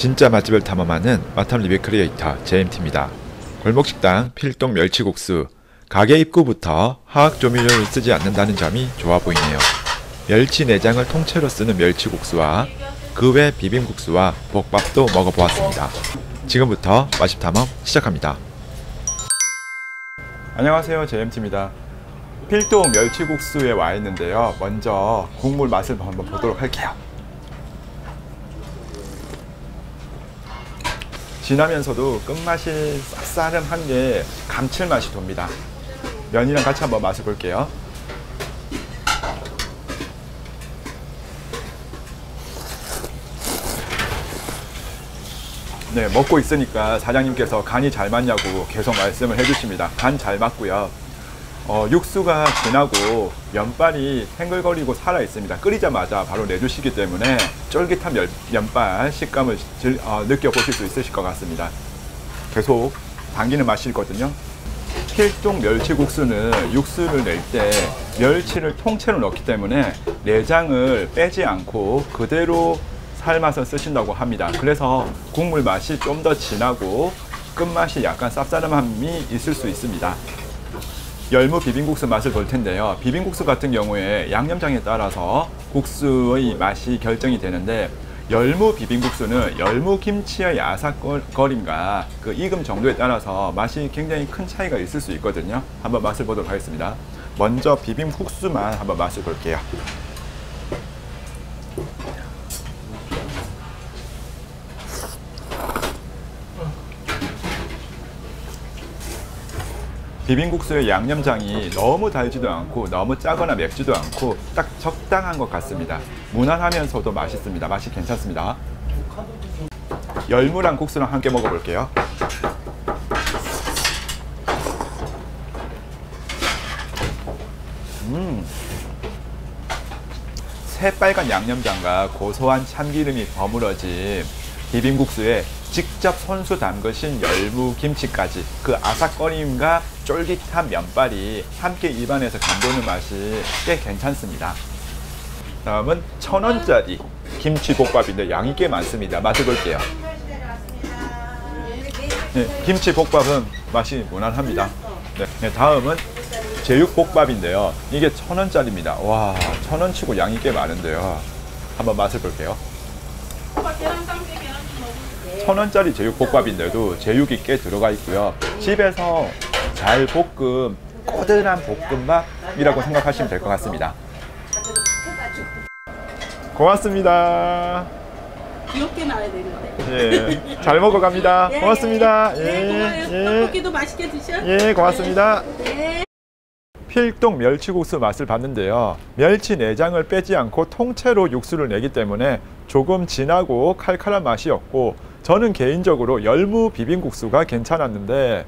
진짜 맛집을 탐험하는 마탐 리뷰 크리에이터 JMT입니다. 골목식당 필동 멸치국수 가게 입구부터 화학 조미료를 쓰지 않는다는 점이 좋아 보이네요. 멸치 내장을 통째로 쓰는 멸치국수와 그 외 비빔국수와 볶밥도 먹어보았습니다. 지금부터 맛집 탐험 시작합니다. 안녕하세요 JMT입니다. 필동 멸치국수에 와 있는데요. 먼저 국물 맛을 한번 보도록 할게요. 진하면서도 끝맛이 쌉싸름한 게 감칠맛이 돕니다. 면이랑 같이 한번 맛을 볼게요. 네, 먹고 있으니까 사장님께서 간이 잘 맞냐고 계속 말씀을 해주십니다. 간 잘 맞고요. 어, 육수가 진하고 면발이 탱글거리고 살아 있습니다. 끓이자마자 바로 내주시기 때문에 쫄깃한 면, 면발 식감을 즐, 어, 느껴보실 수 있으실 것 같습니다. 계속 당기는 맛이거든요. 필동 멸치국수는 육수를 낼 때 멸치를 통째로 넣기 때문에 내장을 빼지 않고 그대로 삶아서 쓰신다고 합니다. 그래서 국물 맛이 좀 더 진하고 끝맛이 약간 쌉싸름함이 있을 수 있습니다. 열무 비빔국수 맛을 볼 텐데요. 비빔국수 같은 경우에 양념장에 따라서 국수의 맛이 결정이 되는데 열무 비빔국수는 열무 김치의 아삭거림과 그 익음 정도에 따라서 맛이 굉장히 큰 차이가 있을 수 있거든요. 한번 맛을 보도록 하겠습니다. 먼저 비빔국수만 한번 맛을 볼게요. 비빔국수의 양념장이 너무 달지도 않고 너무 짜거나 맵지도 않고 딱 적당한 것 같습니다. 무난하면서도 맛있습니다. 맛이 괜찮습니다. 열무랑 국수랑 함께 먹어볼게요. 음. 새빨간 양념장과 고소한 참기름이 버무러진 비빔국수에 직접 손수 담그신 열무 김치까지 그 아삭거림과 쫄깃한 면발이 함께 입안에서 감도는 맛이 꽤 괜찮습니다. 다음은 천 원짜리 김치볶밥인데 양이 꽤 많습니다. 맛을 볼게요. 네, 김치볶밥은 맛이 무난합니다. 네, 네, 다음은 제육볶밥인데요. 이게 천 원짜리입니다. 와, 천 원치고 양이 꽤 많은데요. 한번 맛을 볼게요. 천 원짜리 제육볶밥인데도 제육이 꽤 들어가 있고요. 집에서 잘 볶음 꼬들한 볶음밥이라고 생각하시면 될 것 같습니다. 고맙습니다. 귀엽게 나와야 되는데. 예, 잘 먹어갑니다. 예, 고맙습니다. 예, 예, 고마워요. 예, 떡볶이도 맛있게 드셔. 예, 고맙습니다. 네. 필동 멸치국수 맛을 봤는데요. 멸치 내장을 빼지 않고 통째로 육수를 내기 때문에 조금 진하고 칼칼한 맛이었고 저는 개인적으로 열무 비빔국수가 괜찮았는데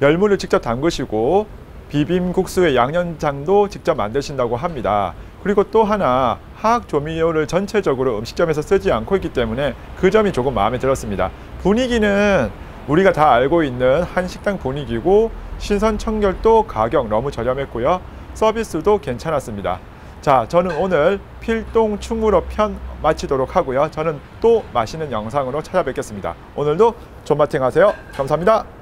열무를 직접 담그시고 비빔국수의 양념장도 직접 만드신다고 합니다. 그리고 또 하나 화학 조미료를 전체적으로 음식점에서 쓰지 않고 있기 때문에 그 점이 조금 마음에 들었습니다. 분위기는 우리가 다 알고 있는 한식당 분위기고 신선 청결도 가격 너무 저렴했고요. 서비스도 괜찮았습니다. 자, 저는 오늘 필동 충무로 편 마치도록 하고요. 저는 또 맛있는 영상으로 찾아뵙겠습니다. 오늘도 존마팅 하세요. 감사합니다.